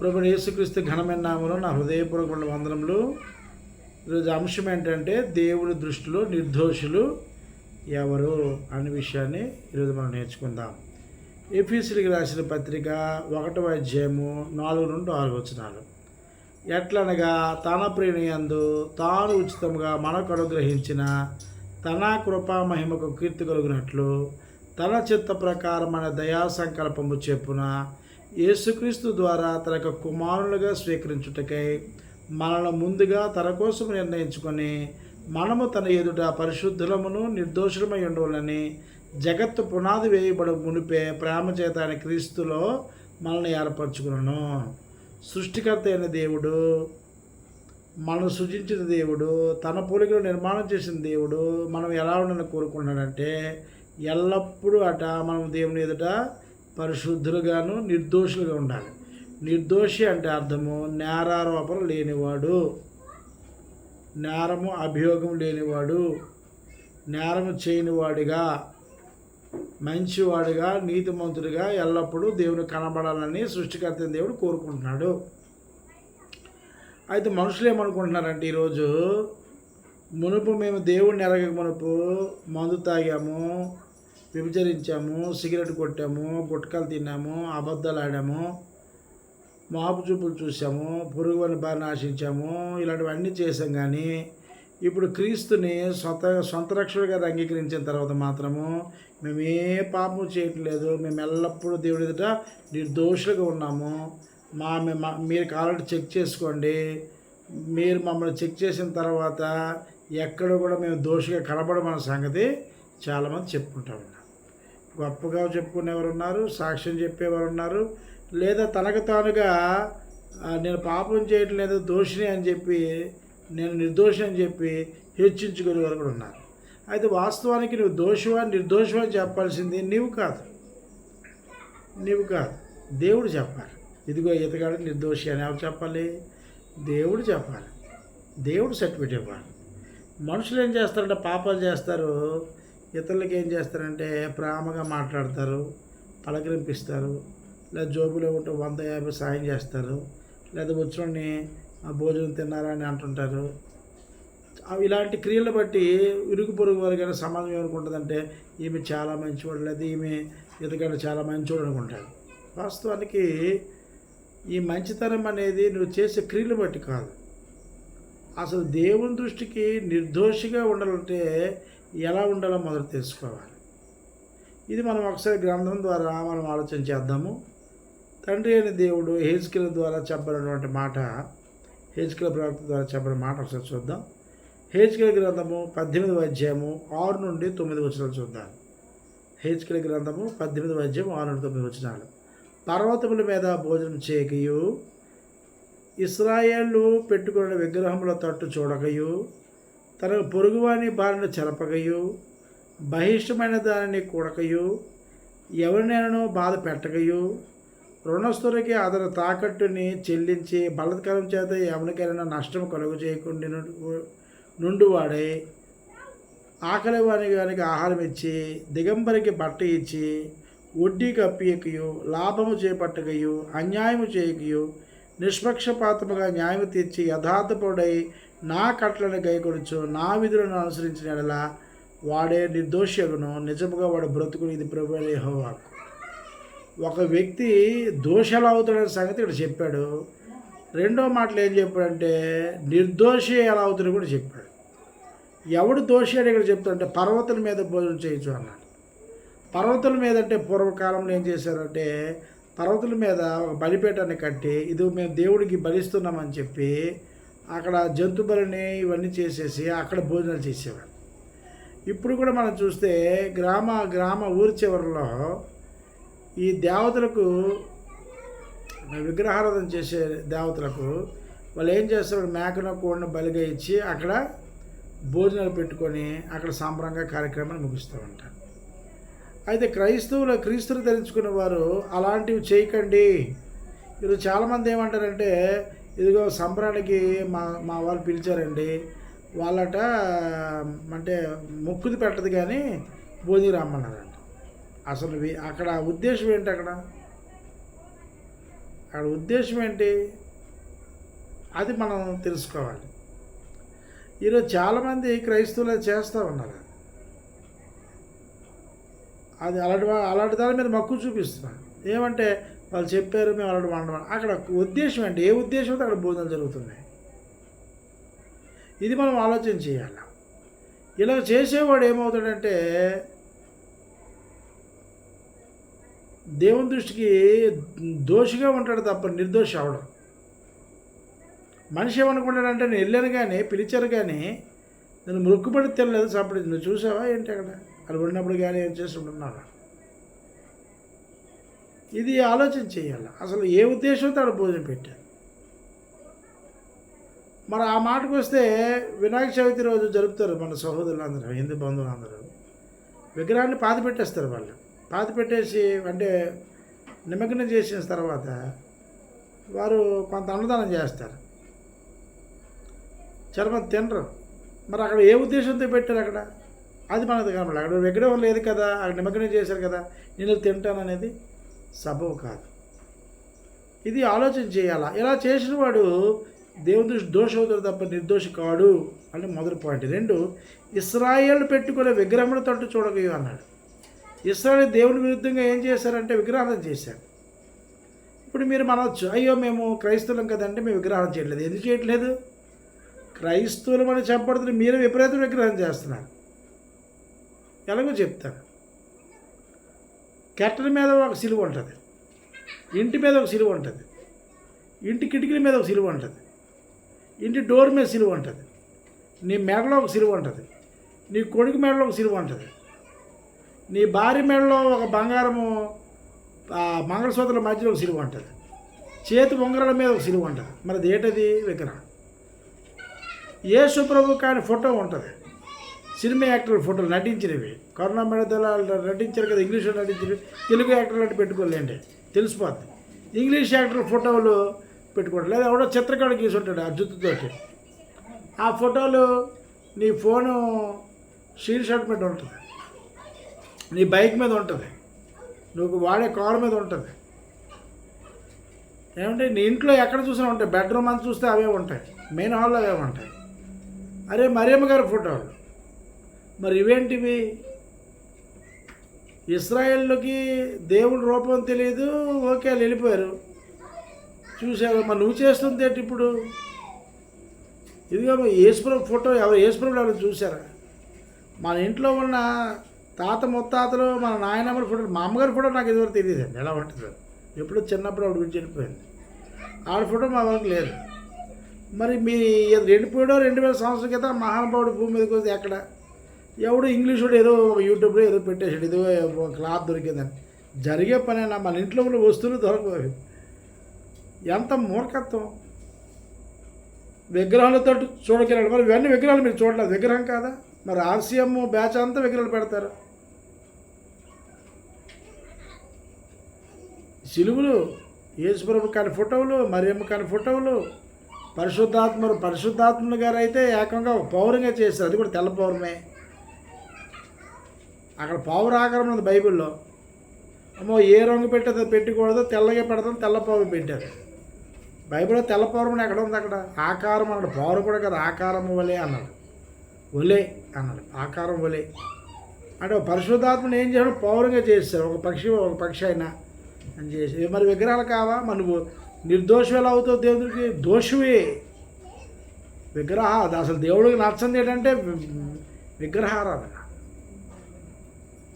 ప్రభు యేసుక్రీస్తు ఘనమైన నామలో నా హృదయపూర్వకమైన వందనములు. ఈరోజు అంశం ఏంటంటే దేవుడి దృష్టిలో నిర్దోషులు ఎవరు అనే విషయాన్ని ఈరోజు మనం నేర్చుకుందాం. ఎఫీసీలకు రాసిన పత్రిక ఒకటవ అధ్యాయము నాలుగు నుండి ఆరు వచనాలు. ఎట్లనగా తన ప్రేణయందు తాను ఉచితముగా మనకు అనుగ్రహించిన తన కృపా మహిమకు కీర్తి కలుగునట్లు తన చిత్త ప్రకారమైన దయా సంకల్పము చెప్పున యేసుక్రీస్తు ద్వారా తన యొక్క కుమారులుగా స్వీకరించుటకై మనల్ని ముందుగా తన కోసం నిర్ణయించుకొని మనము తన ఎదుట పరిశుద్ధులమును నిర్దోషులమై ఉండవాలని జగత్తు పునాది వేయబడి మునిపే ప్రేమ చేత ఆయన క్రీస్తులో మనల్ని ఏర్పరచుకున్నాను. సృష్టికర్త అయిన దేవుడు మనను సృజించిన దేవుడు తన పోలికలో నిర్మాణం చేసిన దేవుడు మనం ఎలా ఉండాలని కోరుకున్నాడంటే ఎల్లప్పుడూ అట మనం దేవుని ఎదుట పరిశుద్ధులుగాను నిర్దోషులుగా ఉండాలి. నిర్దోషి అంటే అర్థము నేరారోపణ లేనివాడు. నేరము అభియోగం లేనివాడు. నేరము చేయనివాడిగా. మంచివాడిగా నీతిమంతుడిగా ఎల్లప్పుడూ దేవుని కనబడాలని సృష్టికర్త దేవుడు కోరుకుంటున్నాడు. అయితే మనుషులు ఏమనుకుంటున్నారంటే ఈరోజు మునుపు మేము దేవుడిని ఎరగక మునుపు మందు తాగాము వ్యభిచరించాము సిగరెట్ కొట్టాము గుట్కలు తిన్నాము అబద్ధాలు ఆడాము మాపు చూపులు చూసాము పురుగుని బాగా నాశించాము ఇలాంటివన్నీ చేసాం కానీ ఇప్పుడు క్రీస్తుని సొంత సొంత రక్షకుడిగా అంగీకరించిన తర్వాత మాత్రము మేము ఏ పాపం చేయట్లేదు మేము ఎల్లప్పుడూ దేవుడి ఎదుట నిర్దోషులుగా ఉన్నాము. మా మా- మీరు కావాలంటే చెక్ చేసుకోండి. మీరు మమ్మల్ని చెక్ చేసిన తర్వాత ఎక్కడ కూడా మేము దోషిగా కనబడమన్న సంగతి చాలామంది చెప్పుకుంటా గొప్పగా చెప్పుకునేవారు ఉన్నారు సాక్ష్యం చెప్పేవారు ఉన్నారు లేదా తనకు తానుగా నేను పాపం చేయట్లేదు దోషిని అని చెప్పి నేను నిర్దోషి అని చెప్పి హెచ్చించుకునే వారు కూడా ఉన్నారు. అయితే వాస్తవానికి నువ్వు దోషివా నిర్దోషమా అని చెప్పాల్సింది నీవు కాదు. నీవు కాదు. దేవుడు చెప్పాలి. ఇదిగో ఇతగాడు నిర్దోషి అని ఎవరు చెప్పాలి? దేవుడు చెప్పాలి. దేవుడు సర్టిఫికేట్ ఇవ్వాలి. మనుషులు ఏం చేస్తారంటే పాపాలు చేస్తారు. ఇతరులకి ఏం చేస్తారంటే ప్రేమగా మాట్లాడతారు పలకరింపిస్తారు లేదా జోబులో ఉంటే వంద యాభై సాయం చేస్తారు లేదా వచ్చినోడిని "ఆ, భోజనం తిన్నారా అని అంటుంటారు. అవి ఇలాంటి క్రియలు బట్టి ఇరుగు పొరుగు వారి సమాజం ఏమనుకుంటుందంటే ఈమె చాలా మంచివాడు లేదా ఈమె ఇతగాడు చాలా మంచివాడు అనుకుంటాడు వాస్తవానికి ఈ మంచితనం అనేది నువ్వు చేసే క్రియలు బట్టి కాదు. అసలు దేవుని దృష్టికి నిర్దోషిగా ఉండాలంటే ఎలా ఉండాలో మొదలు తెలుసుకోవాలి. ఇది మనం ఒకసారి గ్రంథం ద్వారా మనం ఆలోచన చేద్దాము. తండ్రి అయిన దేవుడు హేజ్కిల ద్వారా చెప్పినటువంటి మాట హేజ్కిల ప్రవక్త ద్వారా చెప్పిన మాట ఒకసారి చూద్దాం. హేజ్కిల గ్రంథము పద్దెనిమిది అధ్యాయము ఆరు నుండి తొమ్మిది వచనాలు చూద్దాం. హేజ్కిల గ్రంథము పద్దెనిమిది అధ్యాయం ఆరు నుండి తొమ్మిది వచనాలు. పర్వతముల మీద భోజనం చేయకయు ఇస్రాయేళ్ళు పెట్టుకున్న విగ్రహముల తట్టు చూడకయు తన పొరుగువాని బారిన చెరపకయు బహిష్టమైన దానిని కూడకయు ఎవరినైనా బాధ పెట్టకయు రుణస్థులకి అతని తాకట్టుని చెల్లించి బలత్కారం చేత ఎవరికైనా నష్టం కలుగు చేయకుండా నుండి వాడే ఆకలి వాని వానికి ఆహారం ఇచ్చి దిగంబరికి బట్ట ఇచ్చి వడ్డీ కప్పియకయు లాభము చేపట్టకయు అన్యాయము చేయకయు నిష్పక్షపాతముగా న్యాయం తీర్చి యథార్థపుడై నా కట్లను గైకొడుచు నా విధులను అనుసరించిన వాడే నిర్దోషగును నిజముగా వాడు బ్రతుకుని ఇది ప్రభుహోవాకు ఒక వ్యక్తి దోషాలు అవుతాడనే సంగతి ఇక్కడ చెప్పాడు. రెండో మాటలు ఏం చెప్పాడంటే నిర్దోషి ఎలా అవుతాడో కూడా చెప్పాడు. ఎవడు దోషి అని ఇక్కడ చెప్తాడంటే పర్వతం మీద భోజనం చేయొచ్చు అన్నాడు. పర్వతాల మీద అంటే పూర్వకాలంలో ఏం చేశారంటే పర్వతుల మీద ఒక బలిపేటాన్ని కట్టి ఇది మేము దేవుడికి బలిస్తున్నామని చెప్పి అక్కడ జంతు బలిని ఇవన్నీ చేసేసి అక్కడ భోజనాలు చేసేవారు. ఇప్పుడు కూడా మనం చూస్తే గ్రామ గ్రామ ఊరి చివరిలో ఈ దేవతలకు విగ్రహారాధన చేసే దేవతలకు వాళ్ళు ఏం చేస్తారు? మేకను కోడిని బలిగా ఇచ్చి అక్కడ భోజనాలు పెట్టుకొని అక్కడ సాంబ్రంగా కార్యక్రమాన్ని ముగిస్తూ ఉంటారు. అయితే క్రైస్తవులు క్రీస్తులు ధరించుకునే వారు అలాంటివి చేయకండి. ఈరోజు చాలామంది ఏమంటారంటే ఇదిగో సంబరానికి మా మా వాళ్ళు పిలిచారండి. వాళ్ళట అంటే ముక్కుది పెట్టదు కానీ భోజనం రమ్మన్నారంట. అసలు వి- అక్కడ ఉద్దేశం ఏంటి అక్కడ? అక్కడ ఉద్దేశం ఏంటి? అది మనం తెలుసుకోవాలి. ఈరోజు చాలామంది క్రైస్తవులు చేస్తూ ఉన్నారు. అది అలాంటి అలాంటి దాని మీద మక్కువ చూపిస్తున్నారు ఏమంటే వాళ్ళు చెప్పారు మేము అలాంటి వండమని అక్కడ ఉద్దేశం అంటే ఏ ఉద్దేశంతో అక్కడ బోధనలు జరుగుతున్నాయి? ఇది మనం ఆలోచన చేయాలి. ఇలా చేసేవాడు ఏమవుతాడంటే దేవుని దృష్టికి దోషిగా ఉంటాడు తప్ప నిర్దోషి అవడం. మనిషి ఏమనుకుంటాడంటే నేను వెళ్ళాను కానీ పిలిచారు కానీ నేను మొక్కుబడి తెలియలేదు చప్పటి నువ్వు చూసావా ఏంటి అక్కడ? అది ఉన్నప్పుడు కానీ ఏం చేస్తుంటున్నావా ఇది ఆలోచన చేయాలి. అసలు ఏ ఉద్దేశంతో ఆడ భోజనం పెట్టారు? మరి ఆ మాటకు వస్తే వినాయక చవితి రోజు జరుపుతారు మన సహోదరులందరూ హిందూ బంధువులందరూ. విగ్రహాన్ని పాతి పెట్టేస్తారు వాళ్ళు. పాతి పెట్టేసి అంటే నిమగ్నం చేసిన తర్వాత వారు కొంత అన్నదానం చేస్తారు. చర్మం తినరు. మరి అక్కడ ఏ ఉద్దేశంతో పెట్టారు అక్కడ? అది మనది కనబడాలి అక్కడ విగ్రహం లేదు కదా? అక్కడ నిమగ్నం చేశారు కదా? నేను తింటాను అనేది సబబు కాదు. ఇది ఆలోచన చేయాలా? ఇలా చేసిన వాడు దేవుని దృష్టి దోష అవుతాడు తప్ప నిర్దోషి కాడు అని మొదటి పాయింట్. రెండు ఇస్రాయేల్ పెట్టుకునే విగ్రహముల తట్టు చూడకయు అన్నాడు. ఇస్రాయల్ దేవుని విరుద్ధంగా ఏం చేశారంటే విగ్రహాలు చేశారు. ఇప్పుడు మీరు మనవచ్చు అయ్యో మేము క్రైస్తవులం కదంటే మేము విగ్రహం చేయట్లేదు. ఎందుకు చేయట్లేదు? క్రైస్తవులు అని చెప్పబడుతుంది మీరు విపరీత విగ్రహం చేస్తున్నారు. ఎలాగో చెప్తాను. కెట్టల మీద ఒక సిలువ ఉంటుంది. ఇంటి మీద ఒక సిలువ ఉంటుంది. ఇంటి కిటికీల మీద ఒక సిలువ ఉంటుంది. ఇంటి డోర్ మీద సిలువ ఉంటుంది. నీ మెడలో ఒక సిలువ ఉంటుంది. నీ కొడుకు మెడలో ఒక సిలువ ఉంటుంది. నీ భార్య మెడలో ఒక బంగారము ఆ, మధ్యలో ఒక సిలువ ఉంటుంది. చేతి ఉంగరాల మీద ఒక సిలువ ఉంటుంది. మరి అది ఏంటది విగ్రహం? యేసు ప్రభు కాని ఫోటో ఉంటుంది. సినిమా యాక్టర్ల ఫోటోలు నటించినవి. కరోనా మెడదల నటించారు కదా ఇంగ్లీష్లో నటించినవి. తెలుగు యాక్టర్లు అంటే పెట్టుకోలేండి. తెలిసిపోద్ది. ఇంగ్లీష్ యాక్టర్ల ఫోటోలు పెట్టుకోవడం లేదా. ఎవడో చిత్రకాడ గీసి ఉంటాడు ఆ జుత్తుతోటి. ఆ ఫోటోలు నీ ఫోను షీల్ షర్ట్ మీద ఉంటుంది. నీ బైక్ మీద ఉంటుంది. నువ్వు వాడే కారు మీద ఉంటుంది. ఏమంటే నీ ఇంట్లో ఎక్కడ చూసినా ఉంటాయి. బెడ్రూమ్ అంతా చూస్తే అవే ఉంటాయి. మెయిన్ హాల్లో అవే ఉంటాయి. అరే మరియమ్మ గారి ఫోటోలు. మరి ఇవేంటివి? ఇస్రాయేల్లోకి దేవుడి రూపం తెలియదు ఓకే వాళ్ళు వెళ్ళిపోయారు. చూసారు మరి నువ్వు చేస్తుంది ఏంటి ఇప్పుడు? ఇదిగో యేసుప్రభు ఫోటో ఎవరు? యేసుప్రభు ఎవరు చూసారా మన ఇంట్లో ఉన్న తాత ముత్తాతలు మన నాయనమ్మల ఫోటోలు మా అమ్మగారి ఫోటో నాకు ఇదివరకు తెలియదండి ఎలా ఉంటుంది? ఎప్పుడో చిన్నప్పుడు ఆవిడ గురించి వెళ్ళిపోయింది. ఆవిడ ఫోటో మా వరకు లేదు. మరి మీ ఎండిపోయాడో రెండు వేల సంవత్సరాల క్రితం మహానుభావుడు భూమి మీదకి వస్తే ఎక్కడ? ఎవడు ఇంగ్లీష్ ఏదో ఒక యూట్యూబ్లో ఏదో పెట్టేసాడు ఏదో క్లాత్ దొరికిందని. జరిగే పనేనా? మన ఇంట్లో ఉన్న వస్తువులు దొరకవు. ఎంత మూర్ఖత్వం. విగ్రహాలతో చూడకెళ్ళాడు మరి ఇవన్నీ విగ్రహాలు మీరు చూడలేదు. విగ్రహం కాదా? మరి ఆర్సీఎం బ్యాచ్ అంతా విగ్రహాలు పెడతారు. సిలువులు యేసుప్రభు కాని ఫోటోలు మరియమ్మ కాని ఫోటోలు పరిశుద్ధాత్మ పరిశుద్ధాత్మలు గారు అయితే ఏకంగా పౌరంగా చేశారు. అది కూడా తెల్ల పౌరమే. అక్కడ పావురాకారం ఉంది బైబిల్లో. అమ్మో ఏ రంగు పెట్టదో పెట్టకూడదు తెల్లగా పెడతాం తెల్ల పెట్టారు. బైబిల్లో తెల్ల పౌరం ఎక్కడ ఉంది అక్కడ? ఆకారం అన్నాడు. పావురు కూడా కదా ఆకారం వలే అన్నాడు. ఒలే అన్నాడు. ఆకారం ఒలే అంటే ఒక పరిశుద్ధాత్మని ఏం చేయడం పౌరంగా చేస్తారు ఒక పక్షి ఒక పక్షి అయినా అని చేసి మరి విగ్రహాలు కావా? మరి నువ్వు నిర్దోషం ఎలా అవుతావు దేవుడికి దోషమే. విగ్రహ అసలు దేవుడికి నచ్చంది ఏంటంటే విగ్రహారాధన.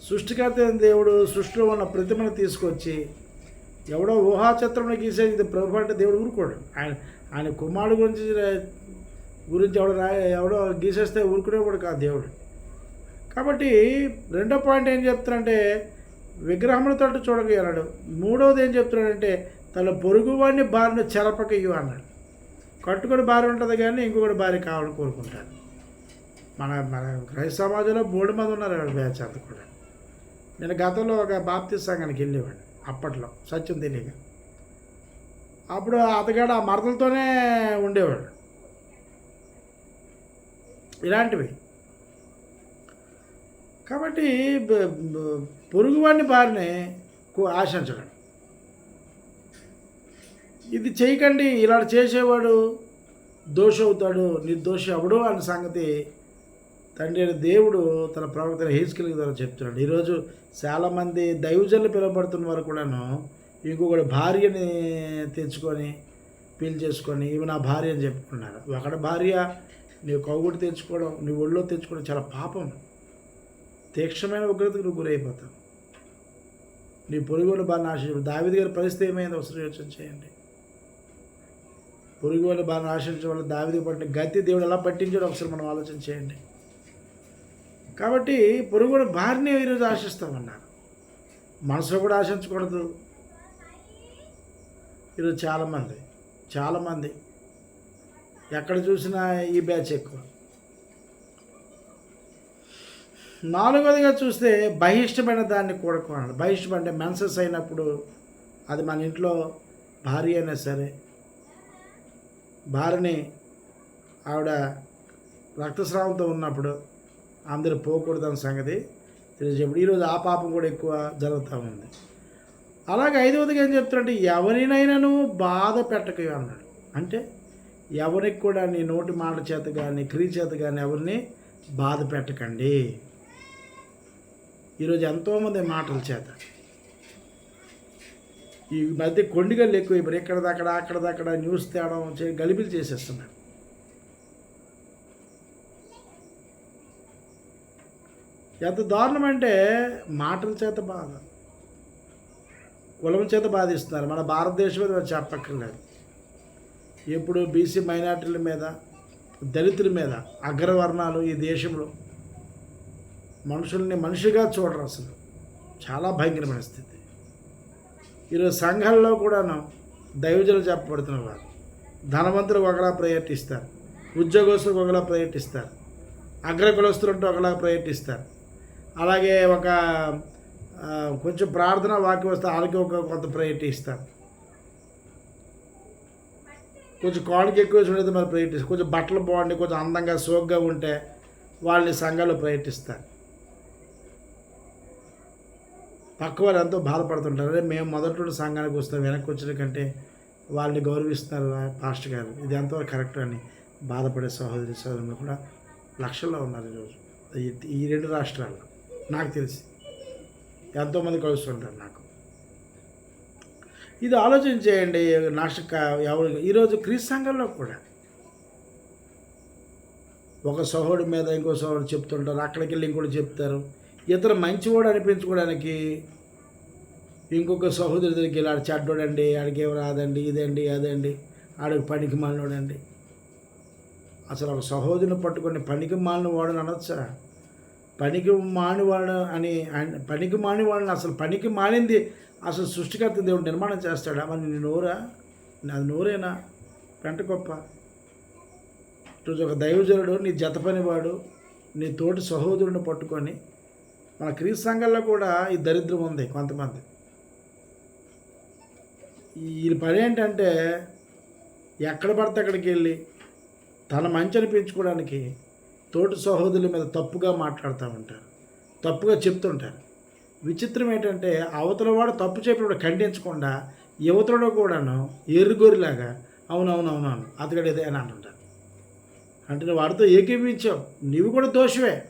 సృష్టికర్త అయిన దేవుడు సృష్టిలో ఉన్న ప్రతిమను తీసుకొచ్చి ఎవడో ఊహాచిత్రంలో గీసే ఇది ప్రభు అంటే దేవుడు ఊరుకోడు. ఆయన ఆయన కుమారుడు గురించి గురించి ఎవడో రా ఎవడో గీసేస్తే ఊరుకునేవాడు కాదు దేవుడు. కాబట్టి రెండో పాయింట్ ఏం చెప్తారంటే విగ్రహములతో చూడగలడు మూడవది ఏం చెప్తున్నాడంటే తన పొరుగువాడిని భార్యను చెరపకయ్యు అన్నాడు. కట్టుకొని భార్య ఉంటుంది కానీ ఇంకొకటి భార్య కావాలని కోరుకుంటాను మన మన క్రైస్త సమాజంలో మూడు మంది ఉన్నారు ఆవిడ బ్యాచ్ కూడా. నేను గతంలో ఒక బాప్తి సంఘానికి వెళ్ళేవాడు అప్పట్లో. సత్యం తెలియక. అప్పుడు అతగాడు ఆ మరదలతోనే ఉండేవాడు. ఇలాంటివి. కాబట్టి పొరుగువాడిని బారిని ఆశించడం. ఇది చేయకండి ఇలా చేసేవాడు దోష అవుతాడు నిర్దోషి అవడు అన్న సంగతి తండ్రి అయిన దేవుడు తన ప్రవక్త హేస్కిల్ ద్వారా చెప్తున్నాడు. ఈరోజు చాలామంది దైవజనులు పిలువబడుతున్న వారు కూడాను ఇంకొకటి భార్యని తెచ్చుకొని పెళ్ళి చేసుకొని ఇవి నా భార్య అని చెప్పుకున్నారు. ఒకటి భార్య నీ కౌగుడు తెచ్చుకోవడం నీ ఒళ్ళో తెచ్చుకోవడం చాలా పాపం. తీక్షణమైన ఉగ్రతకు నువ్వు గురైపోతావు. నీ పొరుగులు బాగా నాశనం దావిది గారి పరిస్థితి ఏమైంది ఒకసారి యోచన చేయండి. పొరుగు వాళ్ళు బాగా ఆశించడం వల్ల దావిది పట్టిన గతి దేవుడు ఎలా పట్టించాడో ఒకసారి మనం ఆలోచన చేయండి. కాబట్టి పొరుగుడు భార్యని ఈరోజు ఆశిస్తామన్నారు. మనసులో కూడా ఆశించకూడదు. ఈరోజు చాలామంది చాలామంది ఎక్కడ చూసినా ఈ బ్యాచ్ ఎక్కువ. నాలుగోదిగా చూస్తే బహిష్టమైన దాన్ని కూడుకోవాలి బహిష్టం అంటే మెన్సెస్ అయినప్పుడు అది మన ఇంట్లో భార్య అయినా సరే భార్యని ఆవిడ రక్తస్రావంతో ఉన్నప్పుడు అందరూ పోకూడదని సంగతి తెలియజేప్పుడు ఈరోజు ఆ పాపం కూడా ఎక్కువ జరుగుతూ ఉంది. అలాగే ఐదవదిగా ఏం చెప్తారంటే ఎవరినైనాను బాధ పెట్టక అన్నాడు. అంటే ఎవరికి కూడా నీ నోటి మాట చేత కానీ క్రియ చేత కానీ ఎవరిని బాధ పెట్టకండి. ఈరోజు ఎంతోమంది మాటల చేత. ఈ మధ్య కొండిగళ్ళు ఎక్కువ ఇప్పుడు ఎక్కడదక్కడ అక్కడదక్కడ న్యూస్ తేడం గలిబిలు చేసేస్తున్నారు. ఎంత దారుణం అంటే మాటల చేత బాధ. కులం చేత బాధిస్తున్నారు. మన భారతదేశం మీద చెప్పక్కర్లేదు. ఇప్పుడు బీసీ మైనార్టీల మీద దళితుల మీద అగ్రవర్ణాలు ఈ దేశంలో మనుషుల్ని మనిషిగా చూడరు అసలు. చాలా భయంకరమైన స్థితి. ఈరోజు సంఘాల్లో కూడాను దైవజులు చెప్పబడుతున్న వారు ధనవంతులు ఒకలా ప్రయత్నిస్తారు ఉద్యోగస్తులకు ఒకలా ప్రయత్నిస్తారు అగ్రకులస్తులంటూ ఒకలా ప్రయత్నిస్తారు అలాగే ఒక కొంచెం ప్రార్థన వాక్యం వస్తే వాళ్ళకి ఒక కొంత ప్రయారిటీ ఇస్తారు కొంచెం కాళ్ళకి ఎక్కువ చూడేది మరి ప్రయత్నిస్తారు కొంచెం బట్టలు బాగుండి కొంచెం అందంగా సోగ్గా ఉంటే వాళ్ళని సంఘాలు ప్రయత్నిస్తారు పక్క వారు ఎంతో బాధపడుతుంటారు. అరే మేము మొదటి సంఘానికి వస్తాం వెనక్కి వచ్చిన కంటే వాళ్ళని గౌరవిస్తున్నారు పాస్టర్ గారు. ఇది ఎంతో కరెక్ట్ అని బాధపడే సహోదరి సహోదరులు కూడా లక్షల్లో ఉన్నారు ఈరోజు. ఈ రెండు రాష్ట్రాల్లో. నాకు తెలిసి. ఎంతోమంది కలుస్తుంటారు నాకు. ఇది ఆలోచన చేయండి నాశక ఎవరు ఈరోజు క్రీస్తు సంఘంలో కూడా. ఒక సహోడు మీద ఇంకో సహోడు చెప్తుంటారు అక్కడికి వెళ్ళి ఇంకోటి చెప్తారు. ఇతర మంచివాడు అనిపించుకోవడానికి ఇంకొక సహోదరి దగ్గరికి వెళ్ళి ఆడ చెడ్డోడండి ఆడికి ఏం రాదండి ఇదండి అదండి ఆడికి పనికి మాలినోడండి. అసలు ఒక సహోదరుని పట్టుకొని పనికి మాలిన వాడని అనొచ్చరా పనికి మానివాడు అని ఆయన- పనికి మానివాడిని అసలు పనికి మానింది అసలు సృష్టికర్త దేవుడు నిర్మాణం చేస్తాడా? మరి నీ నోరా? నాది నోరేనా? పెంట గొప్ప ఈరోజు ఒక దైవజనుడు నీ జత పనివాడు నీ తోటి సహోదరుని పట్టుకొని మన క్రీస్తు సంఘంలో కూడా ఈ దరిద్రం ఉంది కొంతమంది. వీళ్ళ పని ఏంటంటే ఎక్కడ పడితే అక్కడికి వెళ్ళి తన మంచి అనిపించుకోవడానికి తోటి సహోదరుల మీద తప్పుగా మాట్లాడుతూ ఉంటారు. తప్పుగా చెప్తుంటారు. విచిత్రం ఏంటంటే అవతల వాడు తప్పు చెప్పినప్పుడు ఖండించకుండా యువతలో కూడాను ఎర్రుగొరిలాగా అవునవునవునవును అతగడు ఇదే అని అంటుంటారు. అంటే నువ్వు వాడితో ఏకీపించావు నీవు కూడా దోషమే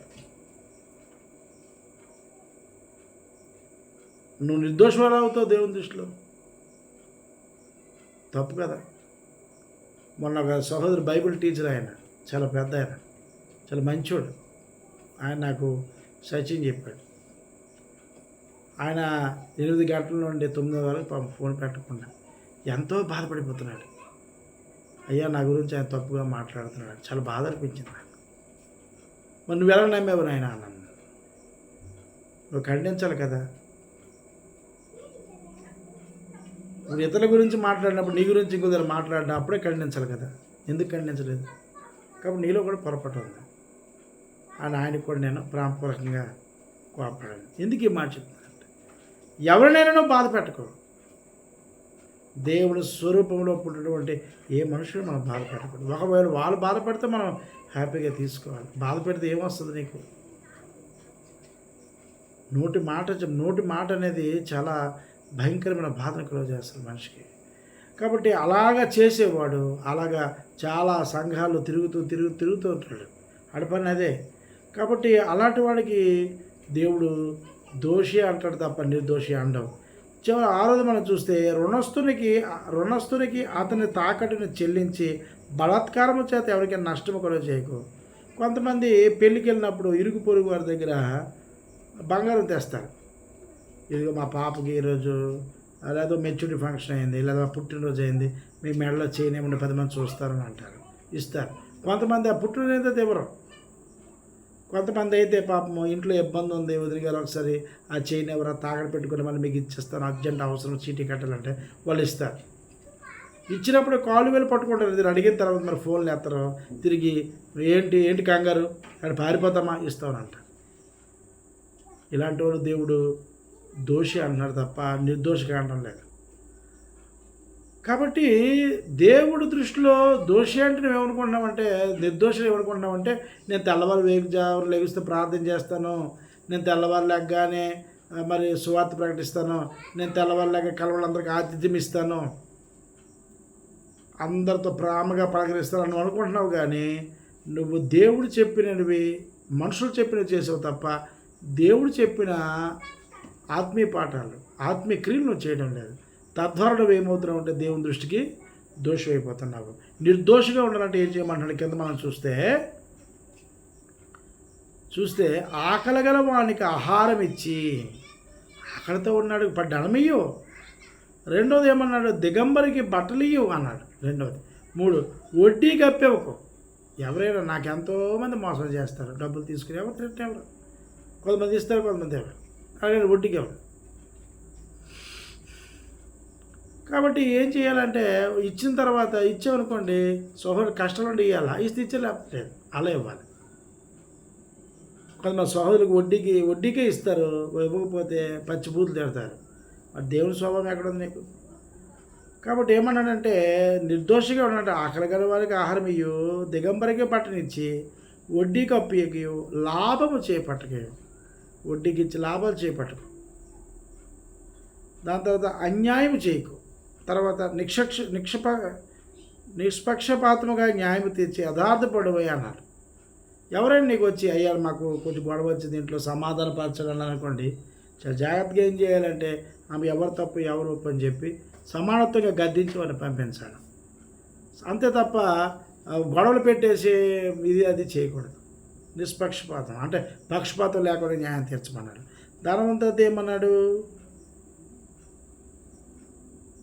నువ్వు నిర్దోషం అవుతావు దేవుని దృష్టిలో. తప్పు కదా. మొన్న ఒక సహోదరు బైబిల్ టీచర్ ఆయన చాలా పెద్ద ఆయన. చాలా మంచోడు. ఆయన నాకు సచిన్ చెప్పాడు. ఆయన ఎనిమిది గంటల నుండి తొమ్మిది వరకు పాపం ఫోన్ పెట్టకుండా ఎంతో బాధపడిపోతున్నాడు. అయ్యా నా గురించి ఆయన తప్పుగా మాట్లాడుతున్నాడు. చాలా బాధ అనిపించింది నాకు. మరి నువ్వు ఎలా నమ్మేవు నాయన నన్ను? నువ్వు ఖండించాలి కదా. నువ్వు ఇతరుల గురించి మాట్లాడినప్పుడు నీ గురించి ఇంకొకరు మాట్లాడినా అప్పుడే ఖండించాలి కదా. ఎందుకు ఖండించలేదు? కాబట్టి నీలో కూడా పొరపాటు ఉంది. అని ఆయన కూడా నేను ప్రాణపూర్వకంగా కోపడాను ఎందుకు ఈ మాట చెప్తానంటే ఎవరినైనా బాధ పెట్టకూడదు. దేవుడు స్వరూపంలో పుట్టినటువంటి ఏ మనుషులు మనం బాధ పెట్టకూడదు. ఒకవేళ వాళ్ళు బాధపడితే మనం హ్యాపీగా తీసుకోవాలి. బాధ పెడితే ఏమొస్తుంది నీకు? నోటి మాట నోటి మాట అనేది చాలా భయంకరమైన బాధను కలుగ చేస్తుంది మనిషికి. కాబట్టి అలాగా చేసేవాడు అలాగా చాలా సంఘాలు తిరుగుతూ తిరుగు తిరుగుతూ ఉంటాడు. అడపని అదే. కాబట్టి అలాంటి వాడికి దేవుడు దోషి అంటాడు తప్ప నిర్దోషి అండవు. చివరి ఆ రోజు మనం చూస్తే రుణస్థునికి రుణస్థునికి అతని తాకట్టుని చెల్లించి బలాత్కారము చేత ఎవరికైనా నష్టం కూడా చేయకు. కొంతమంది పెళ్ళికి వెళ్ళినప్పుడు ఇరుగు పొరుగు వారి దగ్గర బంగారం తెస్తారు. ఇదిగో మా పాపకి ఈరోజు లేదా మెచ్యూరిటీ ఫంక్షన్ అయింది లేదా పుట్టినరోజు అయింది మీ మెడలో చేయనేమంటే పది మంది చూస్తారని అంటారు. ఇస్తారు. కొంతమంది ఆ పుట్టినరోజు అయితే ఇవ్వరు కొంతమంది అయితే పాపం ఇంట్లో ఇబ్బంది ఉంది వదిలిగారు ఒకసారి ఆ చైన్ ఎవరో తాగడ పెట్టుకుని మళ్ళీ మీకు ఇచ్చేస్తాను అర్జెంట్ అవసరం చీటీ కట్టాలంటే వాళ్ళు ఇస్తారు. ఇచ్చినప్పుడు కాలు వేలు పట్టుకుంటారు ఇది అడిగిన తర్వాత మరి ఫోన్లు ఎత్తారు తిరిగి ఏంటి ఏంటి కంగారు? అని పారిపోతామా? ఇస్తామనంట ఇలాంటి వాడు దేవుడు దోషి అంటున్నాడు తప్ప నిర్దోషిగా అనడం లేదు. కాబట్టి దేవుడి దృష్టిలో దోషి అంటే మేము ఏమనుకుంటున్నామంటే నిర్దోషులు ఏమనుకుంటున్నామంటే నేను తెల్లవారు వేగు లెగిస్తే ప్రార్థన చేస్తాను నేను తెల్లవారు లెగ్గానే మరి సువార్త ప్రకటిస్తాను నేను తెల్లవారు లెగ్గ కలవాళ్ళందరికీ ఆతిథ్యం ఇస్తాను అందరితో ప్రేమగా పలకరిస్తాను నువ్వు అనుకుంటున్నావు కానీ నువ్వు దేవుడు చెప్పినవి మనుషులు చెప్పినవి చేసావు తప్ప దేవుడు చెప్పిన ఆత్మీయ పాఠాలు ఆత్మీయ క్రియలు నువ్వు చేయడం లేదు. తద్వారా నువ్వు ఏమవుతున్నావు అంటే దేవుని దృష్టికి దోషం అయిపోతున్నావు నిర్దోషిగా ఉండాలంటే ఏం చేయమంటాడు? కింద మనం చూస్తే చూస్తే ఆకలగల వానికి ఆహారం ఇచ్చి ఆకలితో ఉన్నాడు పడ్డనమియ్యు రెండోది ఏమన్నాడు? దిగంబరికి బట్టలియ్యు అన్నాడు. రెండోది. మూడు వడ్డీ కప్పేవకు. ఎవరైనా నాకు ఎంతోమంది మోసం చేస్తారు. డబ్బులు తీసుకుని ఎవరు తింటే ఎవరు కొంతమంది ఇస్తారు కొంతమంది ఎవరు అలాగే వడ్డీకి ఎవరు కాబట్టి ఏం చేయాలంటే ఇచ్చిన తర్వాత ఇచ్చామనుకోండి సోహరు కష్టం ఉండి ఇవ్వాలి ఇస్తే ఇచ్చే లేకపోతే అలా ఇవ్వాలి. కొంతమంది సోహరులకు వడ్డీకి వడ్డీకే ఇస్తారు ఇవ్వకపోతే పచ్చి బూతులు తిడతారు. మరి దేవుని స్వభావం ఎక్కడుంది నీకు? కాబట్టి ఏమన్నాడంటే నిర్దోషిగా ఉన్నాడు ఆకలి గల వారికి ఆహారం ఇయ్యు దిగంబరికే పట్టనిచ్చి వడ్డీకి కప్పియకు లాభము చేపట్టకు వడ్డీకి ఇచ్చి లాభాలు చేపట్టకు. దాని తర్వాత అన్యాయం చేయకు. తర్వాత నిక్షక్ష నిక్షప నిష్పక్షపాతముగా న్యాయం తీర్చి యథార్థపడిపోయి అన్నారు. ఎవరైనా నీకు వచ్చి అయ్యా మాకు కొంచెం గొడవ వచ్చి దీంట్లో సమాధానపరచడం అనుకోండి చాలా జాగ్రత్తగా ఏం చేయాలంటే ఆమె ఎవరు తప్పు ఎవరు ఒప్పు అని చెప్పి సమానత్వంగా గద్దించి వారిని పంపించాడు అంతే తప్ప గొడవలు పెట్టేసి ఇది అది చేయకూడదు. నిష్పక్షపాతం అంటే పక్షపాతం లేకుండా న్యాయం తీర్చమన్నాడు ధనవంతుడు ఏమన్నాడు?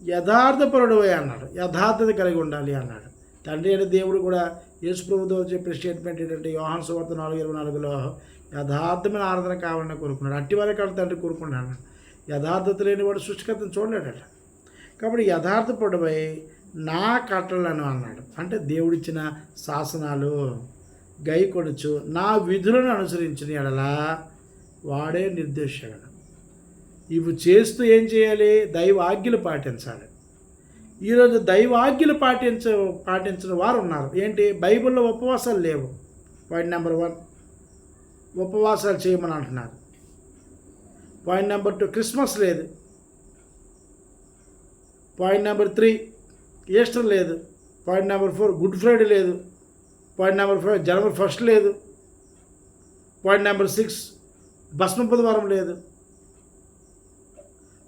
యథార్థపరుడు అన్నాడు. యథార్థత కలిగి ఉండాలి అన్నాడు. తండ్రి అయిన దేవుడు కూడా యేసు ప్రభుత్వం చెప్పిన స్టేట్మెంట్ ఏంటంటే యోహాన్ సువార్త నాలుగు ఇరవై నాలుగులో యథార్థమైన ఆరాధన కావాలని కోరుకున్నాడు. అట్టి వారే కాదు తండ్రి కోరుకున్నాడు యథార్థత లేని వాడు సృష్టికర్తను చూడలేడట. కాబట్టి యథార్థపడుపై నా కట్టలను అన్నాడు. అంటే దేవుడిచ్చిన శాసనాలు గై కొడుచు నా విధులను అనుసరించిన ఎడలా వాడే నిర్దేశాడు ఇవి చేస్తూ ఏం చేయాలి? దైవ ఆజ్ఞలు పాటించాలి. ఈరోజు దైవ ఆజ్ఞలు పాటించ పాటించిన వారు ఉన్నారు. ఏంటి? బైబిల్లో ఉపవాసాలు లేవు. పాయింట్ నెంబర్ వన్ ఉపవాసాలు చేయమని అంటున్నారు. పాయింట్ నెంబర్ టూ క్రిస్మస్ లేదు. పాయింట్ నెంబర్ త్రీ ఈస్టర్ లేదు. Point number four good Friday లేదు. పాయింట్ నెంబర్ ఫైవ్ జనవరి ఫస్ట్ లేదు. పాయింట్ నెంబర్ సిక్స్ భస్మ బుధవారం లేదు.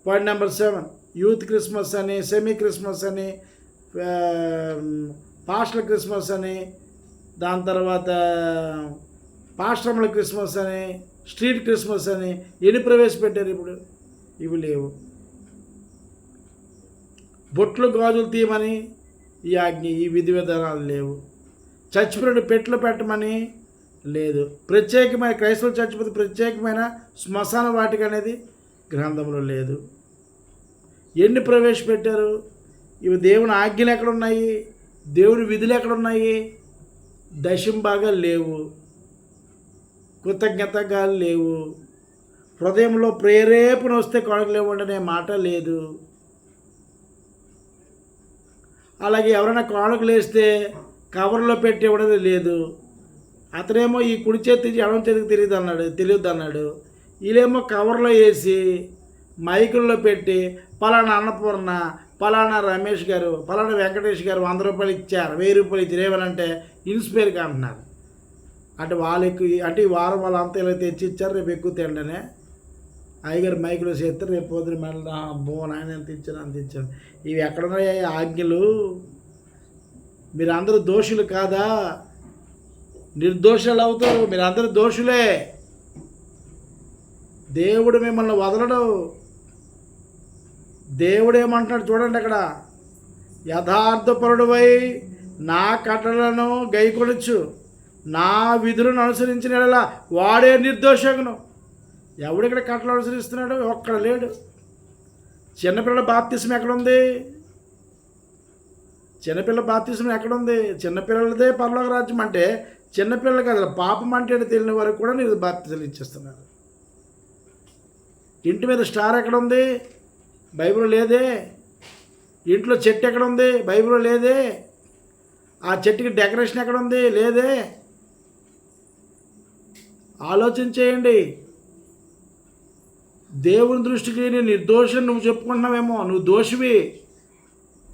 Point number seven youth Christmas అని సెమీ క్రిస్మస్ అని um, పాస్టల్ క్రిస్మస్ అని దాని తర్వాత పాశ్రమల క్రిస్మస్ అని స్ట్రీట్ క్రిస్మస్ అని ఎన్ని ప్రవేశపెట్టారు ఇప్పుడు? ఇవి లేవు. బొట్లు గాజులు తీయమని ఈ ఆజ్ఞ ఈ విధి విధానాలు లేవు. చచ్చిపోయిన పెట్లు పెట్టమని లేదు. ప్రత్యేకమైన క్రైస్తవ చచ్చిపోతే ప్రత్యేకమైన శ్మశాన వాటిక అనేది గ్రంథంలో లేదు. ఎన్ని ప్రవేశపెట్టారు? ఇవి దేవుని ఆజ్ఞలు ఎక్కడున్నాయి? దేవుని విధులు ఎక్కడున్నాయి? దశంబాగా లేవు. కృతజ్ఞతగా లేవు. హృదయంలో ప్రేరేపణ వస్తే కొనగలేవండి అనే మాట లేదు. అలాగే ఎవరైనా కానుకలు వేస్తే కవర్లో పెట్టి ఇవ్వడం లేదు. అతనేమో ఈ కుడి చేతి ఎడమ చేతికి తెలియదు అన్నాడు తెలియదు అన్నాడు. వీళ్ళేమో కవర్లో వేసి మైకుల్లో పెట్టి పలానా అన్నపూర్ణ పలానా రమేష్ గారు పలానా వెంకటేష్ గారు వంద రూపాయలు ఇచ్చారు వెయ్యి రూపాయలు ఇచ్చారు ఏమనంటే ఇన్స్పైర్గా అంటున్నారు. అంటే వాళ్ళు ఎక్కువ అంటే ఈ వారం వాళ్ళు అంతా ఇలా తెచ్చి ఇచ్చారు రేపు ఎక్కువ తిండనే అయ్యగారు మైకులో చేస్తే రేపు పొద్దున మళ్ళీ బో నాయన ఎంత ఇచ్చాను అంత ఇచ్చాను ఇవి ఎక్కడున్నాయి ఆజ్ఞలు? మీరందరూ దోషులు కాదా? నిర్దోషాలు అవుతారు మీరు అందరూ దోషులే. దేవుడు మిమ్మల్ని వదలడు. దేవుడు ఏమంటున్నాడు చూడండి అక్కడ. యథార్థపరుడువై నా కట్టలను గైకొనొచ్చు నా విధులను అనుసరించిన వాడే నిర్దోషకును. ఎవడు ఇక్కడ కట్టలు అనుసరిస్తున్నాడు? ఒక్కడ లేడు. చిన్నపిల్లల బాప్తిసం ఎక్కడుంది? చిన్నపిల్ల బాప్తిసం ఎక్కడుంది? చిన్నపిల్లలదే పర్లోక రాజ్యం అంటే చిన్నపిల్లలు కదా పాపం అంటే తెలియని వరకు కూడా మీరు బాప్తిసలు ఇచ్చేస్తున్నారు. ఇంటి మీద స్టార్ ఎక్కడ ఉంది బైబిల్ లేదే. ఇంట్లో చెట్టు ఎక్కడ ఉంది బైబిల్ లేదే. ఆ చెట్టుకి డెకరేషన్ ఎక్కడ ఉంది లేదే. ఆలోచన చేయండి. దేవుని దృష్టికి నేను నిర్దోషం నువ్వు చెప్పుకుంటున్నావేమో. నువ్వు దోషివి.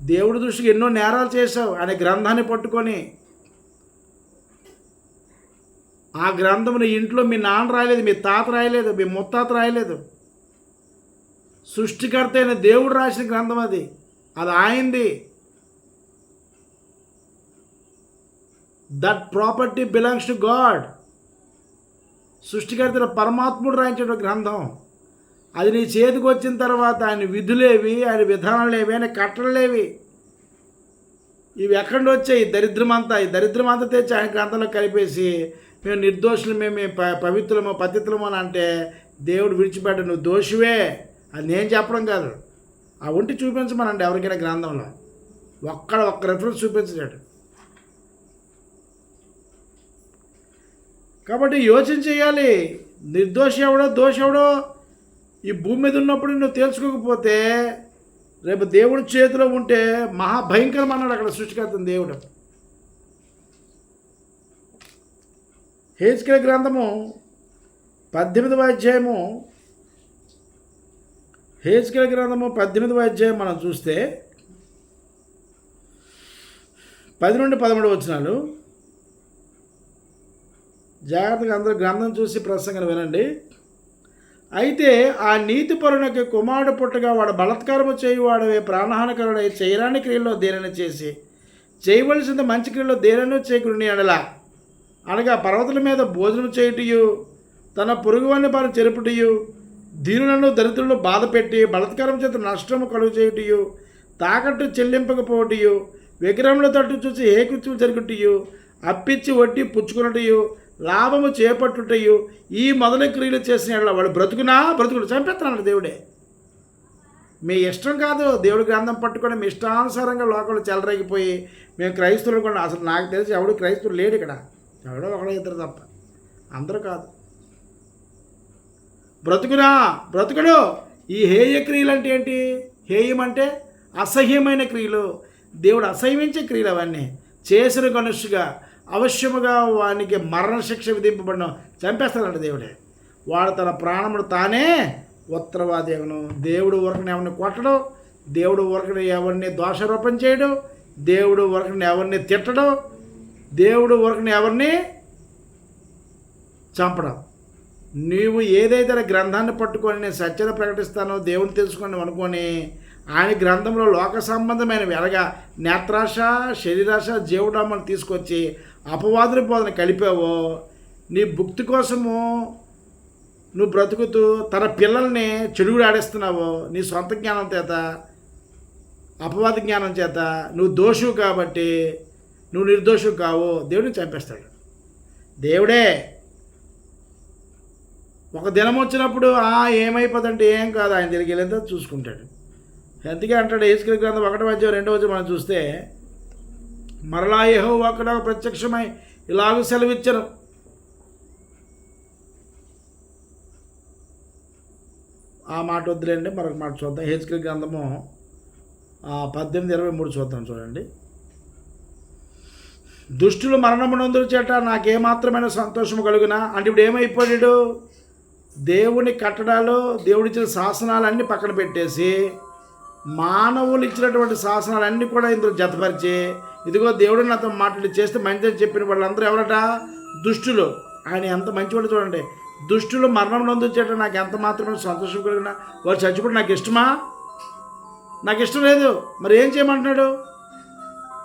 దేవుడి దృష్టికి ఎన్నో నేరాలు చేశావు. అనే గ్రంథాన్ని పట్టుకొని. ఆ గ్రంథం ఇంట్లో మీ నాన్న రాయలేదు మీ తాత రాయలేదు మీ ముత్తాత రాయలేదు. సృష్టికర్త అయిన దేవుడు రాసిన గ్రంథం అది. అది ఆయింది. That property belongs to God సృష్టికర్త పరమాత్ముడు రాయించిన గ్రంథం. అది నీ చేతికి వచ్చిన తర్వాత ఆయన విధులేవి ఆయన విధానాలేవి ఆయన కట్టలేవి ఇవి ఎక్కడి వచ్చాయి? దరిద్రమంతా. ఈ దరిద్రమంతా తెచ్చి ఆయన గ్రంథంలో కలిపేసి మేము నిర్దోషులు మేము ప పవిత్రము పతిత్రము అని అంటే దేవుడు విడిచిపెట్ట నువ్వు దోషివే. అది నేను చెప్పడం కాదు. ఆ ఒంటి చూపించమనండి ఎవరికైనా గ్రంథంలో. ఒక్కడ ఒక్క రెఫరెన్స్ చూపించలేడు. కాబట్టి యోచన చేయాలి. నిర్దోషి ఎవడో దోషి ఎవడో ఈ భూమి మీద ఉన్నప్పుడు నువ్వు తెలుసుకోకపోతే రేపు దేవుడి చేతిలో ఉంటే మహాభయంకరం అన్నాడు అక్కడ సృష్టికర్త దేవుడు. హేజ్కే గ్రంథము పద్దెనిమిదవ అధ్యాయము హేజ్కే గ్రంథము పద్దెనిమిదవ అధ్యాయం మనం చూస్తే పది నుండి పదమూడు వచ్చినాలు జాగ్రత్తగా అందరూ గ్రంథం చూసి ప్రసంగం వినండి. అయితే ఆ నీతి పరునకి కుమారుడు పుట్టగా వాడు బలత్కారము చేయువాడవే ప్రాణహానికరుడై చేయరాని క్రియల్లో దేనిని చేసి? చేయవలసింది మంచి క్రియల్లో దేనినో చేయకుని అనలా? అనగా పర్వతుల మీద భోజనం చేయుటయు తన పొరుగువాన్ని బారి చెరుపుటయు దీనులను దరిద్రులను బాధపెట్టి బలత్కారం చేత నష్టము కలుగు చేయుటియు తాకట్టు చెల్లింపకపోవటయు విగ్రహంలో తట్టు చూసి ఏకృత్యం జరుగుటియు జరుగుటయు అప్పిచ్చి వడ్డీ పుచ్చుకున్నటయు లాభము చేపట్టుటయు ఈ మొదల క్రియలు చేసిన వాడు బ్రతుకునా? బ్రతుకుడు. చంపేస్తున్నాడు దేవుడే. మీ ఇష్టం కాదు. దేవుడి గ్రంథం పట్టుకొని మీ ఇష్టానుసారంగా లోకంలో చెలరేగిపోయి మేము క్రైస్తవులు కూడా అసలు నాకు తెలిసి ఎవడు క్రైస్తవులు లేడు ఇక్కడ. ఎవడో ఒకడో ఇద్దరు తప్ప. అందరూ కాదు. బ్రతుకురా బ్రతుకుడు. ఈ హేయ క్రియలు అంటే ఏంటి? హేయం అంటే అసహ్యమైన క్రియలు. దేవుడు అసహ్యించే క్రియలు అవన్నీ. చేసిన కనుషుగా అవశ్యముగా వానికి మరణశిక్ష విధింపబడిన చంపేస్తాడంట దేవుడే. వాడు తన ప్రాణముడు తానే ఉత్తరవాదేవును దేవుడు ఊరకని ఎవరిని కొట్టడం. దేవుడు ఊరకని ఎవరిని దోషారోపణ చేయడం. దేవుడు ఊరకని ఎవరిని తిట్టడం. దేవుడు ఊరకని ఎవరిని చంపడం. నీవు ఏదైతే గ్రంథాన్ని పట్టుకొని నేను సత్యత ప్రకటిస్తానో దేవుని తెలుసుకొని అనుకొని ఆయన గ్రంథంలో లోక సంబంధమైన వెలగా నేత్రాశ శరీరాశ జీవడామని తీసుకొచ్చి అపవాదుని బోధన కలిపావో నీ భుక్తి కోసము నువ్వు బ్రతుకుతూ తన పిల్లల్ని చెడుగుడు ఆడేస్తున్నావో నీ సొంత జ్ఞానం చేత అపవాద జ్ఞానం చేత నువ్వు దోషువు కాబట్టి నువ్వు నిర్దోషువు కావు దేవుడిని చంపేస్తాడు. దేవుడే ఒక దినం వచ్చినప్పుడు ఆ ఏం కాదు ఆయన తిరిగి వెళ్ళేంత చూసుకుంటాడు. అందుకే అంటాడు ఏసుకరి గ్రంథం ఒకటి మధ్య రెండో వచ్చి మనం చూస్తే మరలా ఏహో అక్కడ ప్రత్యక్షమై ఇలాగ సెలవిచ్చను. ఆ మాట వద్దులేండి మరొక మాట చూద్దాం. హెచ్కరి గ్రంథము పద్దెనిమిది ఇరవై మూడు చూద్దాం చూడండి. దుష్టులు మరణమునందు చేట నాకేమాత్రమైన సంతోషము కలుగునా? అంటే ఇప్పుడు ఏమైపోయాడు? దేవుని కట్టడాలు దేవుడిచ్చిన శాసనాలన్నీ పక్కన పెట్టేసి మానవులు ఇచ్చినటువంటి శాసనాలన్నీ కూడా ఇందులో జతపరిచి ఇదిగో దేవుడు నాతో మాట్లాడి చేస్తే మంచిదని చెప్పిన వాళ్ళందరూ ఎవరట? దుష్టులు. ఆయన ఎంత మంచివాడు చూడండి. దుష్టులు మరణం నొందించేట నాకు ఎంత మాత్రమే సంతోషం కలిగిన వారు చచ్చిపోయి నాకు ఇష్టమా? నాకు ఇష్టం లేదు. మరి ఏం చేయమంటున్నాడు?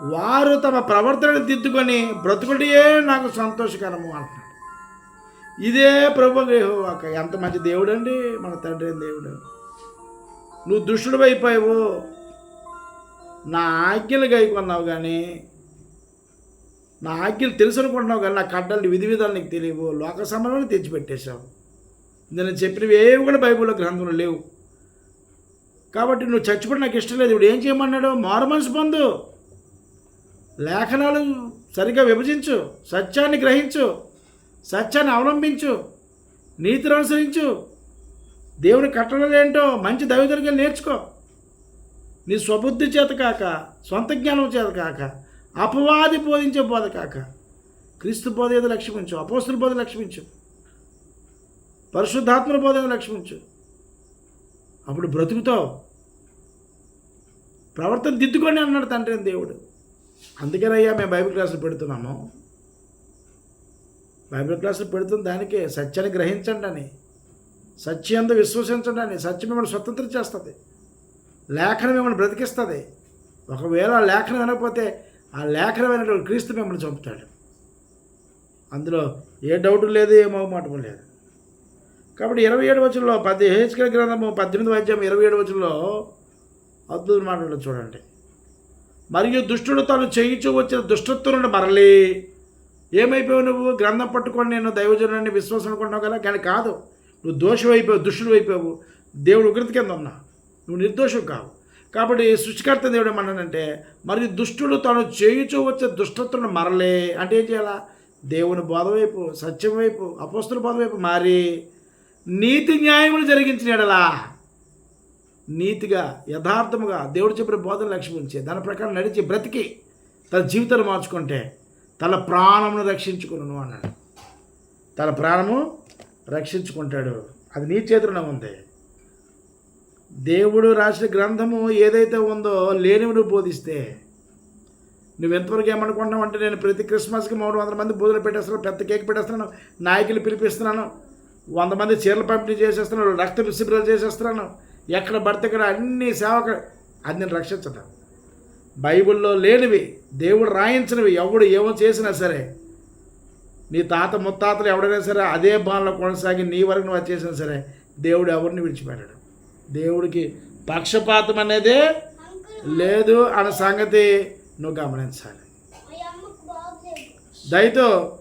వారు తమ ప్రవర్తనను దిద్దుకొని బ్రతుకుడియే నాకు సంతోషకరము అంటున్నాడు. ఇదే ప్రభు ఒక ఎంత మంచి దేవుడు అండి మన తండ్రి దేవుడు. నువ్వు దుష్టుడు అయిపోయావు. నా ఆజ్ఞలు గైకొన్నావు కానీ నా ఆజ్ఞలు తెలుసు అనుకుంటున్నావు కానీ నా కడ్డలు విధి విధాలు నీకు తెలియవు. లోక సమరంలో తెచ్చిపెట్టేశావు. నేను చెప్పినవి ఏవి కూడా బైబిల్లో గ్రంథంలో లేవు. కాబట్టి నువ్వు చచ్చిపోయి నాకు ఇష్టం లేదు. ఇప్పుడు ఏం చేయమన్నాడు? మారు మనసు పొందు. లేఖనాలు సరిగ్గా విభజించు. సత్యాన్ని గ్రహించు. సత్యాన్ని అవలంబించు నీతిని అనుసరించు. దేవుని కట్టడలు ఏంటో మంచి దైవదరిగా నేర్చుకో. నీ స్వబుద్ధి చేత కాక సొంత జ్ఞానం చేత కాక అపవాది బోధించే బోధ కాక క్రీస్తు బోధ ఏదో లక్ష్మించు అపోస్తుల బోధ లక్ష్మించు పరిశుద్ధాత్మల బోధ ఏదో లక్ష్మించు అప్పుడు బ్రతుకుతో ప్రవర్తన దిద్దుకొని అన్నాడు తండ్రి దేవుడు. దేవుడు అందుకేనయ్యా మేము బైబిల్ క్లాసులు పెడుతున్నాము. బైబిల్ క్లాసులు పెడుతున్న దానికే సత్యాన్ని గ్రహించండి అని సత్యంతో విశ్వసించండి అని సత్యం మిమ్మల్ని స్వతంత్రం చేస్తుంది. లేఖనం మిమ్మల్ని బ్రతికిస్తుంది. ఒకవేళ ఆ లేఖనం వినకపోతే ఆ లేఖనమైనటువంటి క్రీస్తు మిమ్మల్ని చంపుతాడు. అందులో ఏ డౌట్ లేదు ఏ మొహమాటం లేదు. కాబట్టి ఇరవై ఏడు వచనంలో పది హెచ్కల గ్రంథము పద్దెనిమిది వైద్యం ఇరవై ఏడు వచనంలో అద్భుత మాటలు చూడండి. మరియు దుష్టుడు తాను చేయించు వచ్చిన దుష్టత్వం నుండి మరలి ఏమైపోయావు నువ్వు? గ్రంథం పట్టుకొని నేను దైవజనాన్ని విశ్వాసం అనుకుంటున్నావు కదా? కానీ కాదు. నువ్వు దోషం అయిపోయావు దుష్టుడు అయిపోయావు. దేవుడు ఉగ్రత కింద ఉన్నా. నువ్వు నిర్దోషం కావు. కాబట్టి సృష్టికర్త దేవుడు ఏమన్నానంటే మరియు దుష్టుడు తాను చేయుచూ వచ్చే దుష్టత్వం మరలే. అంటే ఏం చేయాలా? దేవుని బోధ వైపు సత్యం వైపు అపోస్తుల బోధ వైపు మారి నీతి న్యాయములు జరిగించినడలా నీతిగా యథార్థముగా దేవుడు చెప్పిన బోధన లక్ష్యం ఉంచి దాని ప్రకారం నడిచి బ్రతికి తన జీవితాన్ని మార్చుకుంటే తన ప్రాణమును రక్షించుకును అన్నాడు. తన ప్రాణము రక్షించుకుంటాడు. అది నీ చేతిలో ఉంది. దేవుడు రాసిన గ్రంథము ఏదైతే ఉందో లేనివి నువ్వు బోధిస్తే నువ్వు ఎంతవరకు ఏమనుకుంటున్నావు అంటే నేను ప్రతి క్రిస్మస్కి మూడు వందల మంది బూదలు పెట్టేస్తున్నాను పెద్ద కేక్ పెట్టేస్తున్నాను నాయకులు పిలిపిస్తున్నాను వంద మంది చీరలు పంపిణీ చేసేస్తున్నాను రక్త శిబిరాలు చేసేస్తున్నాను ఎక్కడ పడితే ఇక్కడ అన్ని సేవక అది నేను రక్షించడం బైబిల్లో లేనివి దేవుడు రాయించినవి ఎవడు ఏమో చేసినా సరే నీ తాత ముత్తాతలు ఎవడైనా సరే అదే బాణలో కొనసాగి నీ వరకు నువ్వు చేసినా సరే దేవుడు ఎవరిని విడిచిపెట్టాడు. దేవుడికి పక్షపాతం అనేదే లేదు అన్న సంగతి నువ్వు గమనించాలి. దయతో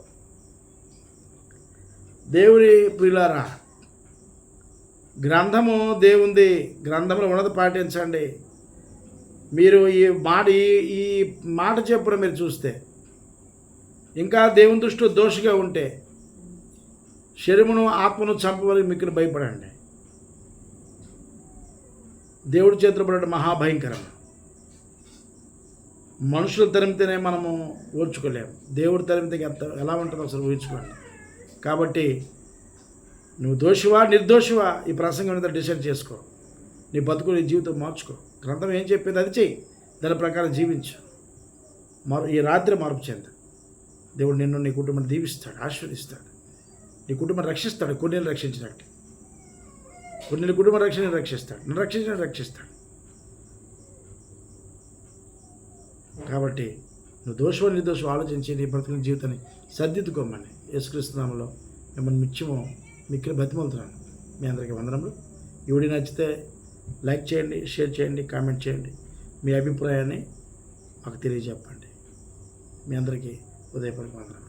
దేవుడి ప్రియులారా గ్రంథము దేవుంది గ్రంథంలో ఉన్నది పాటించండి. మీరు ఈ మాట ఈ ఈ మాట చెప్పున మీరు చూస్తే ఇంకా దేవుని దృష్టిలో దోషిగా ఉంటే శరీరమును ఆత్మను చంపవరకు మీకు భయపడండి. దేవుడి చేతులు పడడం మహాభయంకరం మనుషులు తరిమితేనే మనము ఓర్చుకోలేము. దేవుడు తరిమితే ఎంత ఎలా ఉంటుందో అసలు ఊహించుకోండి. కాబట్టి నువ్వు దోషివా నిర్దోషివా ఈ ప్రసంగం మీద డిసైడ్ చేసుకో. నీ బతుకు నీ జీవితం మార్చుకో. గ్రంథం ఏం చెప్పింది? అది చెయ్యి. దాని ప్రకారం జీవించు. మారు ఈ రాత్రి మార్పు చెంద. దేవుడు నిన్ను నీ కుటుంబాన్ని దీవిస్తాడు ఆశీర్వదిస్తాడు. నీ కుటుంబాన్ని రక్షిస్తాడు కొన్నేళ్ళు రక్షించినట్టు. కొన్ని కుటుంబ రక్షణ రక్షిస్తాడు నన్ను రక్షించిన రక్షిస్తాడు. కాబట్టి నువ్వు దోషం నిర్దోషం ఆలోచించి నీ బ్రతుకుని జీవితాన్ని సర్దిద్దుకోమని యేసుక్రీస్తునామలో మిమ్మల్ని నిత్యము మిక్కిలి బతిమలుతున్నాను మీ అందరికీ వందనములు. ఈ నచ్చితే లైక్ చేయండి షేర్ చేయండి కామెంట్ చేయండి. మీ అభిప్రాయాన్ని మాకు తెలియజెప్పండి. మీ అందరికీ ఉదయపూర్వక వందనములు